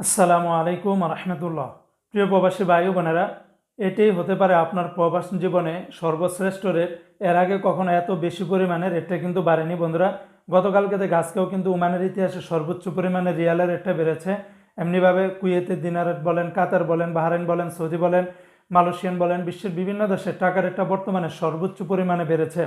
আসসালামু আলাইকুম রহমতুল্লাহ প্রিয় প্রবাসী ভাই বোনেরা, এটাই হতে পারে আপনার প্রবাস জীবনে সর্বশ্রেষ্ঠ রেট। এর আগে কখনো এত বেশি পরিমাণে রেটটা কিন্তু বাড়েনি বন্ধুরা। গতকালকে আজকেও কিন্তু উমানের ইতিহাসে সর্বোচ্চ পরিমাণে রিয়ালের রেটটা বেড়েছে। এমনিভাবে কুয়েতের দিনার রেট বলেন, কাতার বলেন বাহারেন বলেন, সৌদি বলেন, মালয়েশিয়ান বলেন, বিশ্বের বিভিন্ন দেশের টাকার রেটটা বর্তমানে সর্বোচ্চ পরিমাণে বেড়েছে।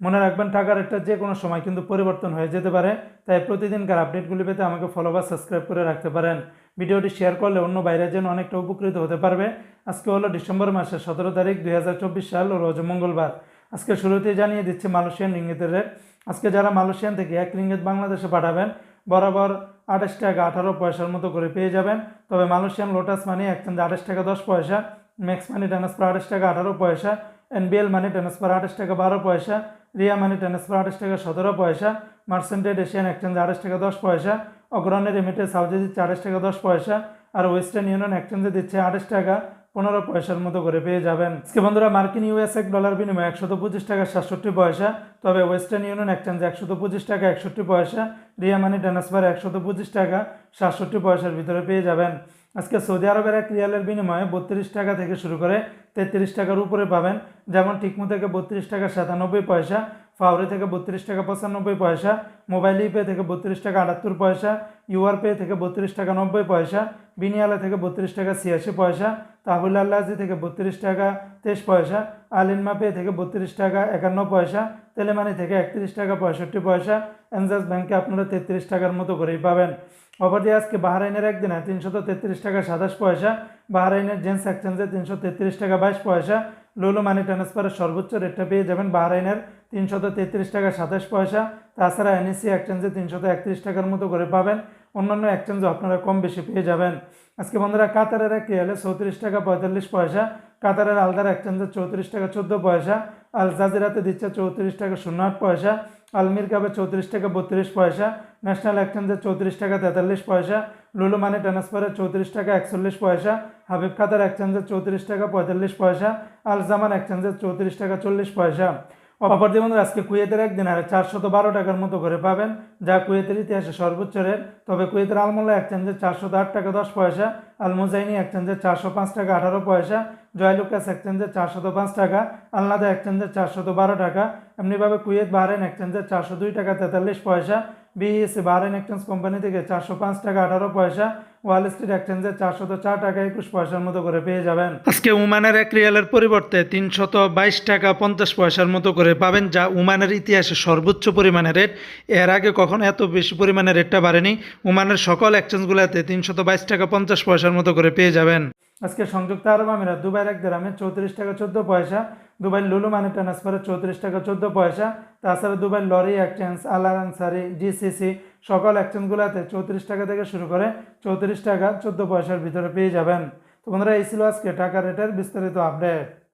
মনে রাখবেন, টাকার রেটটা যে কোনো সময় কিন্তু পরিবর্তন হয়ে যেতে পারে। তাই প্রতিদিনকার আপডেটগুলি পেতে আমাকে ফলো বা সাবস্ক্রাইব করে রাখতে পারেন। ভিডিওটি শেয়ার করলে অন্য বাইরে যেন অনেকটা উপকৃত হতে পারবে। আজকে হলো ডিসেম্বর মাসের সতেরো তারিখ, দুই হাজার চব্বিশ সাল রোজ মঙ্গলবার। আজকে শুরুতেই জানিয়ে দিচ্ছি মালয়েশিয়ান রিঙ্গিতের রেট। আজকে যারা মালয়েশিয়ান থেকে এক রিঙ্গিত বাংলাদেশে পাঠাবেন, বরাবর আঠাশ টাকা আঠারো পয়সার মতো করে পেয়ে যাবেন। তবে মালয়েশিয়ান লোটাস মানি একচেঞ্জ আঠাশ টাকা দশ পয়সা ম্যাক্স মানি ট্রান্সফার আঠাশ টাকা আঠারো পয়সা এনবিএল মানি ট্রান্সফার আঠাশ টাকা বারো পয়সা রিয়া মানি ট্রান্সফার আঠাশ টাকা, সতেরো পয়সা। মার্সেন্টেড এশিয়ান এক্সচেঞ্জ আঠাশ টাকা, দশ পয়সা। অগ্রণী রেমিটেড সাউদি দিচ্ছে আঠাশ টাকা, দশ পয়সা। আর ওয়েস্টার্ন ইউনিয়ন এক্সচেঞ্জে দিচ্ছে আঠাশ টাকা, পনেরো পয়সার মতো করে পেয়ে যাবেন। আজকে বন্ধুরা, মার্কিন ইউএস এক ডলার বিনিময়ে একশত পঁচিশ টাকা, সাতষট্টি পয়সা। তবে ওয়েস্টার্ন ইউনিয়ন এক্সচেঞ্জ একশত পঁচিশ টাকা, একষট্টি পয়সা। রিয়া মানি ট্রান্সফার একশত পঁচিশ টাকা, সাতষট্টি পয়সার ভিতরে পেয়ে যাবেন। আজকে সৌদি আরবের এক রিয়ালের বিনিময়ে বত্রিশ টাকা থেকে শুরু করে তেত্রিশ টাকার উপরে পাবেন। যেমন টিকমো থেকে বত্রিশ টাকা সাতানব্বই পয়সা ফাউরি থেকে বত্রিশ টাকা পঁচানব্বই পয়সা, মোবাইল ইপে থেকে বত্রিশ টাকা আটাত্তর পয়সা ইউআর পে থেকে বত্রিশ টাকা নব্বই পয়সা, বিনিয়ালা থেকে বত্রিশ টাকা ছিয়াশি পয়সা, তাহুল আল্লাজি থেকে বত্রিশ টাকা তেইশ পয়সা আলিনমা পে থেকে বত্রিশ টাকা একান্ন পয়সা, তেলেমানি থেকে একত্রিশ টাকা পঁয়ষট্টি পয়সা, এনজাস ব্যাংকে আপনারা তেত্রিশ টাকার মতো করেই পাবেন। অপরদি আজকে বাহারাইনের একদিনে তিনশত তেত্রিশ টাকা সাতাশ পয়সা বাহারাইনের জেন্স এক্সচেঞ্জে তিনশো তেত্রিশ টাকা বাইশ পয়সা। লুলু মানি ট্রান্সফারের সর্বোচ্চ রেটটা পেয়ে যাবেন বাহরাইনের তিনশত তেত্রিশ টাকা সাতাশ পয়সা। তাছাড়া এনএসি এক্সচেঞ্জে তিনশত একত্রিশ টাকার মতো করে পাবেন। অন্যান্য এক্সচেঞ্জে আপনারা কম বেশি পেয়ে যাবেন। আজকে বন্ধুরা কাতারের এক রিয়ালে চৌত্রিশ টাকা পঁয়তাল্লিশ পয়সা, কাতারের আলদার এক্সচেঞ্জে চৌত্রিশ টাকা চোদ্দ পয়সা, আল জাজিরাতে দিচ্ছে চৌত্রিশ টাকা শূন্য আট পয়সা আলমির কাপে চৌত্রিশ টাকা বত্রিশ পয়সা ন্যাশনাল এক্সচেঞ্জে চৌত্রিশ টাকা তেতাল্লিশ পয়সা, লুলু মানি ট্রান্সফারে চৌত্রিশ টাকা একচল্লিশ পয়সা, হাবিব খাতার এক্সচেঞ্জে চৌত্রিশ টাকা পঁয়তাল্লিশ পয়সা, আল জামান এক্সচেঞ্জে চৌত্রিশ টাকা চল্লিশ পয়সা। অপরদি বন্ধুরা, আজকে কুয়েতের একদিন আর চারশত বারো টাকার মতো করে পাবেন। যা কুয়েতের ইতিহাসে সর্বোচ্চ রেট। তবে কুয়েতের আলমোল্লা এক্সচেঞ্জে চারশো আট টাকা দশ পয়সা, আলমুজাইনি এক্সচেঞ্জে চারশো পাঁচ টাকা আঠারো পয়সা, জয়লুকাস এক্সচেঞ্জে চারশত পাঁচ টাকা, আলনাদা এক্সচেঞ্জে চারশত বারো টাকা। এমনিভাবে কুয়েত বাহারেন এক্সচেঞ্জে চারশো দুই টাকা তেতাল্লিশ পয়সা বিএসসি বাহরেন এক্সচেঞ্জ কোম্পানি থেকে চারশো পাঁচ টাকা আঠারো পয়সা ওয়াল স্ট্রিট এক্সচেঞ্জে চারশত চার টাকা একুশ পয়সার মতো করে পেয়ে যাবেন। আজকে উমানের এক রিয়ালের পরিবর্তে তিনশত বাইশ টাকা পঞ্চাশ পয়সার মতো করে পাবেন, যা উমানের ইতিহাসে সর্বোচ্চ পরিমাণে রেট এর আগে কখনো এত বেশি পরিমাণে রেটটা বাড়েনি। উমানের সকল এক্সচেঞ্জগুলোতে তিনশত বাইশ টাকা পঞ্চাশ পয়সার মতো করে পেয়ে যাবেন। আজকে সংযুক্ত আরব আমিরাত, দুবাইয়ের এক দেরামে চৌত্রিশ টাকা চোদ্দ পয়সা দুবাই লুলু মানে ট্রান্সফারে চৌত্রিশ টাকা চোদ্দ পয়সা, তাছাড়া দুবাই লরি এক্সচেঞ্জ আলার আনসারি জিসিসি সকল এক্সচেঞ্জগুলোতে চৌত্রিশ টাকা থেকে শুরু করে চৌত্রিশ টাকা চোদ্দ পয়সার ভিতরে পেয়ে যাবেন। তো বন্ধুরা, এই ছিল আজকে টাকা রেটের বিস্তারিত আপডেট